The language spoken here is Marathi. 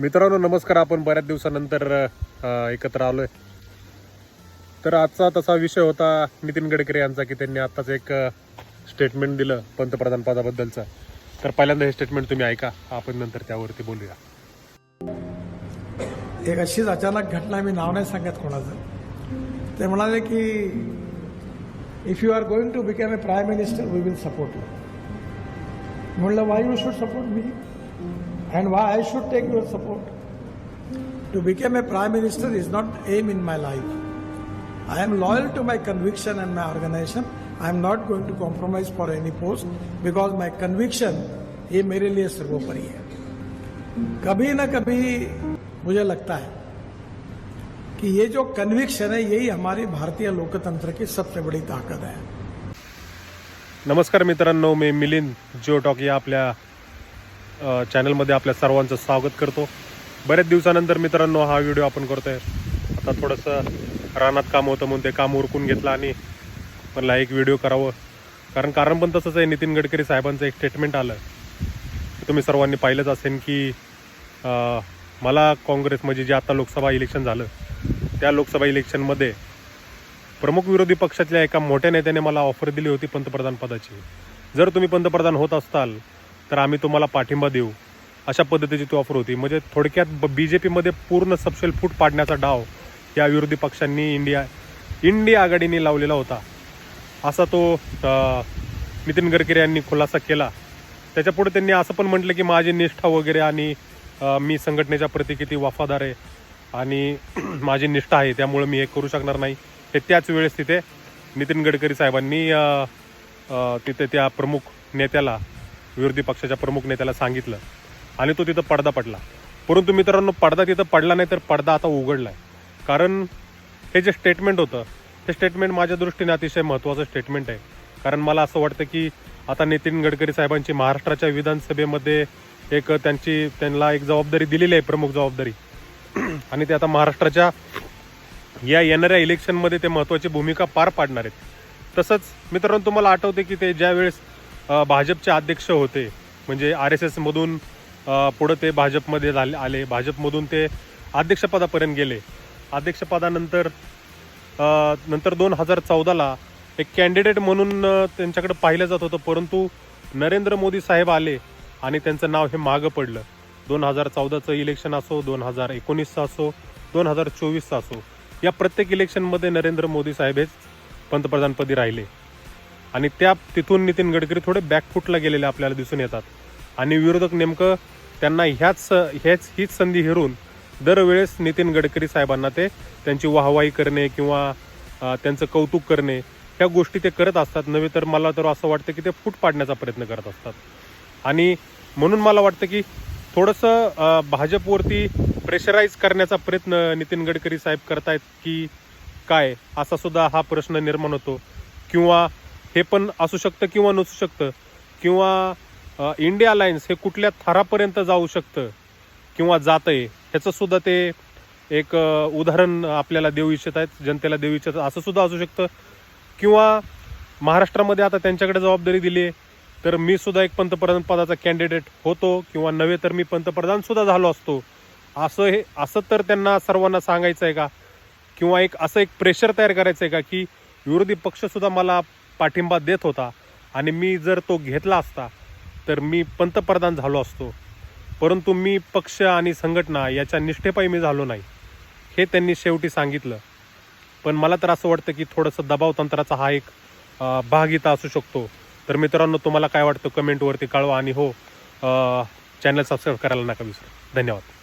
मित्रांनो नमस्कार. आपण बऱ्याच दिवसानंतर एकत्र आलोय. तर आजचा तसा विषय होता नितीन गडकरी यांचा की त्यांनी आत्ताच एक स्टेटमेंट दिलं पंतप्रधान पदाबद्दलचं. तर पहिल्यांदा हे स्टेटमेंट तुम्ही ऐका. आपण नंतर त्यावरती बोलूया. एक अशीच अचानक घटना मी नाव नाही सांगत कोणाचं. ते म्हणाले की if you are going to become a prime minister we will support you म्हणलं why you should support me and why I should take your support. To become a prime minister is not aim in my life. I am loyal to my conviction and my organization. I am not going to compromise for any post because my conviction ये मेरे लिए सर्वोपरि है कभी ना कभी मुझे लगता है कि ये जो कन्विक्शन है यही हमारी भारतीय लोकतंत्र की सबसे बड़ी ताकत है नमस्कार मित्रांनो मी मिलिंद जो टॉकी आपल्या चॅनलमध्ये आपल्या सर्वांचं स्वागत करतो. बऱ्याच दिवसानंतर मित्रांनो हा व्हिडिओ आपण करतो आहे आता थोडंसं रानात काम होतं म्हणून ते काम उरकून घेतलं आणि म्हणला एक व्हिडिओ करावं. कारण कारण पण तसंच आहे नितीन गडकरी साहेबांचं एक स्टेटमेंट आलं. तुम्ही सर्वांनी पाहिलंच असेल की मला काँग्रेस म्हणजे जे आता लोकसभा इलेक्शन झालं त्या लोकसभा इलेक्शनमध्ये प्रमुख विरोधी पक्षातल्या एका मोठ्या नेत्याने मला ऑफर दिली होती पंतप्रधान पदाची जर तुम्ही पंतप्रधान होत असताल तर आम्ही तुम्हाला पाठिंबा देऊ. अशा पद्धतीची ती ऑफर होती. म्हणजे थोडक्यात बी जे पीमध्ये पूर्ण सपशेल फूट पाडण्याचा डाव या विरोधी पक्षांनी इंडिया इंडिया आघाडीने लावलेला होता. असा तो नितीन गडकरी यांनी खुलासा केला. त्याच्यापुढे त्यांनी असं पण म्हटलं की माझी निष्ठा वगैरे आणि मी संघटनेच्या प्रती किती वफादार आहे आणि माझी निष्ठा आहे त्यामुळे मी हे करू शकणार नाही. हे त्याच वेळेस तिथे नितीन गडकरी साहेबांनी तिथे त्या प्रमुख नेत्याला विरोधी पक्षाच्या प्रमुख नेत्याला सांगितलं. आणि तो तिथं पडदा पडला. परंतु मित्रांनो पडदा तिथं पडला नाही तर पडदा आता उघडला आहे कारण हे जे स्टेटमेंट होतं हे स्टेटमेंट माझ्या दृष्टीने अतिशय महत्त्वाचं स्टेटमेंट आहे. कारण मला असं वाटतं की आता नितीन गडकरी साहेबांची महाराष्ट्राच्या विधानसभेमध्ये एक त्यांची त्यांना एक जबाबदारी दिलेली आहे प्रमुख जबाबदारी. आणि ते आता महाराष्ट्राच्या या येणाऱ्या इलेक्शनमध्ये ते महत्त्वाची भूमिका पार पाडणार आहेत. तसंच मित्रांनो तुम्हाला आठवते की ते ज्यावेळेस भाजपचे अध्यक्ष होते. म्हणजे आर एस एसमधून पुढं ते भाजपमध्ये झाले आले. भाजपमधून ते अध्यक्षपदापर्यंत गेले. अध्यक्षपदानंतर नंतर दोन हजार चौदाला एक कॅन्डिडेट म्हणून त्यांच्याकडे पाहिलं जात होतं. परंतु नरेंद्र मोदी साहेब आले आणि त्यांचं नाव हे मागं पडलं. दोन हजार चौदाचं इलेक्शन असो दोन हजार एकोणीसचं असो दोन हजार चोवीसचं असो या प्रत्येक इलेक्शनमध्ये नरेंद्र मोदी साहेब हेच पंतप्रधानपदी राहिले. आणि त्या तिथून नितीन गडकरी थोडे बॅकफुटला गेलेले आपल्याला दिसून येतात. आणि विरोधक नेमकं त्यांना ह्याच ह्याच हीच संधी हेरून दरवेळेस नितीन गडकरी साहेबांना ते त्यांची वाहवाही करणे किंवा त्यांचं कौतुक करणे ह्या गोष्टी ते करत असतात. नव्हे तर मला तर असं वाटतं की ते फूट पाडण्याचा प्रयत्न करत असतात. आणि म्हणून मला वाटतं की थोडंसं भाजपवरती प्रेशराईज करण्याचा प्रयत्न नितीन गडकरी साहेब करतायत की काय? असा सुद्धा हा प्रश्न निर्माण होतो. किंवा हे पण असू शकतं किंवा नसू शकतं. किंवा इंडिया लाईन्स हे कुठल्या थरापर्यंत जाऊ शकतं किंवा जात आहे ह्याचंसुद्धा ते एक उदाहरण आपल्याला देऊ इच्छित आहेत जनतेला देऊ इच्छित असंसुद्धा असं सुद्धा असू शकतं. किंवा महाराष्ट्रामध्ये आता त्यांच्याकडे जबाबदारी दिली आहे तर मी सुद्धा एक पंतप्रधान पदाचा कॅन्डिडेट होतो किंवा नव्हे तर मी पंतप्रधान सुद्धा झालो असतो. असं हे असं तर त्यांना सर्वांना सांगायचं आहे का? किंवा एक असं एक प्रेशर तयार करायचं आहे का की विरोधी पक्षसुद्धा मला पाठिंबा देत होता. आणि मी जर तो घेतला असता तर मी पंतप्रधान झालो असतो. परंतु मी पक्ष आणि संघटना याच्या निष्ठेपायी मी झालो नाही हे त्यांनी शेवटी सांगितलं. पण मला तर असं वाटतं की थोडंसं दबाव तंत्राचा हा एक अ, असू शकतो. तर मित्रांनो तुम्हाला काय वाटतं कमेंटवरती कळवा आणि हो चॅनल सबस्क्राईब करायला नका विसरू. धन्यवाद.